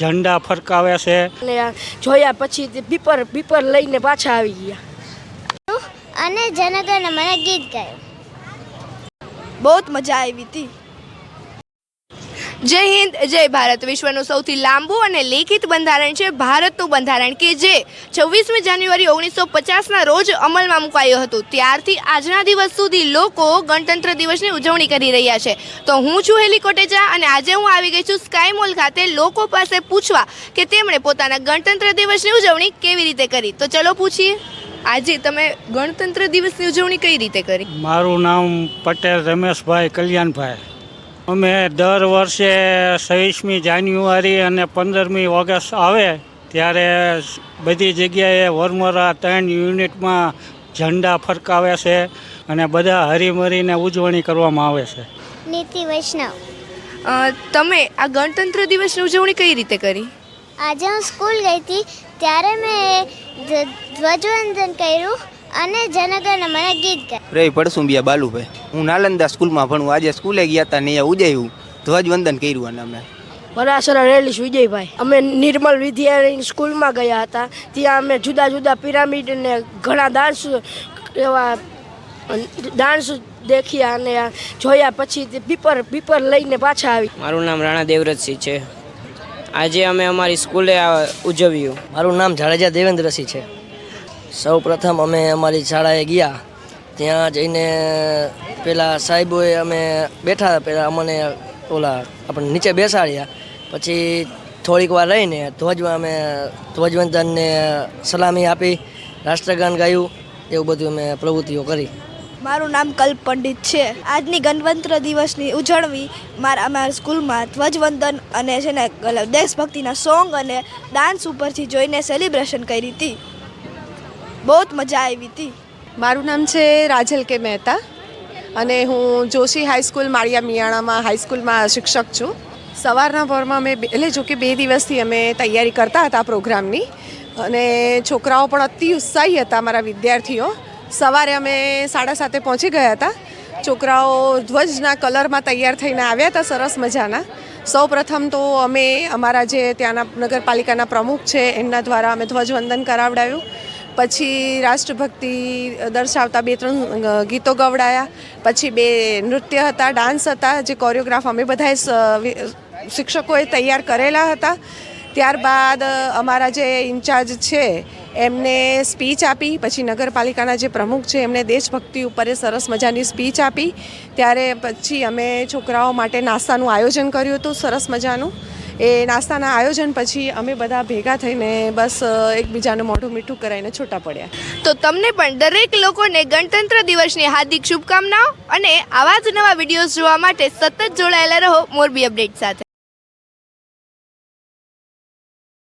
ઝંડા ફરકાવે છે. અને જોયા પછી તે પીપર પીપર લઈને પાછા આવી ગયા. અને જનગણ મને ગીત ગાયું. બહુ જ મજા આવી હતી. જય હિન્દ, જય ભારત. વિશ્વનું સૌથી લાંબુ અને લેખિત બંધારણ છે ભારતનું બંધારણ કે જે છવ્વીસમી જાન્યુઆરી ઓગણીસો પચાસના રોજ અમલમાં મુકાયું હતું. ત્યારથી આજના દિવસ સુધી લોકો ગણતંત્ર દિવસની ઉજવણી કરી રહ્યા છે. તો હું છું હેલી કોટેજા અને આજે હું આવી ગઈ છું સ્કાય મોલ ખાતે લોકો પાસે પૂછવા કે તેમણે પોતાના ગણતંત્ર દિવસની ઉજવણી કેવી રીતે કરી. તો ચલો પૂછીએ, આજે તમે ગણતંત્ર દિવસની ઉજવણી કઈ રીતે કરી? મારું નામ પટેલ રમેશભાઈ કલ્યાણભાઈ. અમે દર વર્ષે છવ્વીસમી જાન્યુઆરી અને પંદરમી ઓગસ્ટ આવે ત્યારે બધી જગ્યાએ વરમોરા ત્રણ યુનિટમાં ઝંડા ફરકાવે છે અને બધા હરીમરીને ઉજવણી કરવામાં આવે છે. નીતિ વૈષ્ણવ. તમે આ ગણતંત્ર દિવસની ઉજવણી કઈ રીતે કરી? આજે હું સ્કૂલ ગઈ હતી ત્યારે મેં ધ્વ- ધ્વજવંદન કર્યું. અને જનગણ મને ગીત ગાય રે પડસુંબિયા બાલુભાઈ. હું નાલંદા સ્કૂલમાં ભણું. આજે સ્કૂલે ગયા હતા ને અહીંયા ઉજવ્યું ધ્વજવંદન કર્યું અને અમે. પરાસરા રેલીશ વિજયભાઈ. અમે નિર્મલ વિદ્યાલય સ્કૂલમાં ગયા હતા. ત્યાં અમે જુદા જુદા પિરામિડ ને ઘણા ડાન્સ એવા ડાન્સ દેખ્યા અને જોયા પછી તે પીપર પીપર લઈને પાછા આવી. મારું નામ રાણા દેવરતસિંહ છે. આજે અમે અમારી સ્કૂલે ઉજવ્યું. મારું નામ જાડેજા દેવેન્દ્રસિંહ છે. સૌ પ્રથમ અમે અમારી શાળાએ ગયા. ત્યાં જઈને પેલા સાહેબોએ અમે બેઠા પહેલાં અમને ઓલા આપણે નીચે બેસાડ્યા. પછી થોડીક વાર રહીને ધ્વજ અમે ધ્વજવંદનને સલામી આપી, રાષ્ટ્રગાન ગાયું, એવું બધું અમે પ્રવૃત્તિઓ કરી. મારું નામ કલ્પ પંડિત છે. આજની ગણતંત્ર દિવસની ઉજવણી મારા અમારા સ્કૂલમાં ધ્વજવંદન અને છે ને દેશભક્તિના સોંગ અને ડાન્સ ઉપરથી જોઈને સેલિબ્રેશન કરી હતી. બહુ જ મજા આવી હતી. મારું નામ છે રાજલ કે મહેતા અને હું જોશી હાઈસ્કૂલ માળિયા મિયાણામાં હાઈસ્કૂલમાં શિક્ષક છું. સવારના પરમાં અમે એટલે જો કે બે દિવસથી અમે તૈયારી કરતા હતા પ્રોગ્રામની અને છોકરાઓ પણ અતિ ઉત્સાહી હતા મારા વિદ્યાર્થીઓ. સવારે અમે સાડા સાતે પહોંચી ગયા હતા. છોકરાઓ ધ્વજના કલરમાં તૈયાર થઈને આવ્યા હતા સરસ મજાના. સૌ પ્રથમ તો અમે અમારા જે ત્યાંના નગરપાલિકાના પ્રમુખ છે એમના દ્વારા અમે ધ્વજવંદન કરાવડાવ્યું પછી રાષ્ટ્રભક્તિ દર્શાવતા બે ત્રણ ગીતો ગવડાયા. પછી બે નૃત્ય હતા, ડાન્સ હતા, જે કોરિયોગ્રાફ અમે બધાએ શિક્ષકોએ તૈયાર કરેલા હતા. ત્યારબાદ અમારા જે ઇન્ચાર્જ છે, એમને સ્પીચ આપી. પછી નગરપાલિકાના જે પ્રમુખ છે એમણે દેશભક્તિ ઉપર સરસ મજાની સ્પીચ આપી. ત્યારે પછી અમે છોકરાઓ માટે નાસ્તાનું આયોજન કર્યું હતું, સરસ મજાનું. એ નાસ્તાના આયોજન પછી અમે બધા ભેગા થઈને બસ એકબીજાનું મોઢું મીઠું કરાવીને છૂટા પડ્યા. તો તમને પણ દરેક લોકોને ગણતંત્ર દિવસની હાર્દિક શુભકામનાઓ અને આવા જ નવા વિડીયોઝ જોવા માટે સતત જોડાયેલા રહો મોરબી અપડેટ સાથે.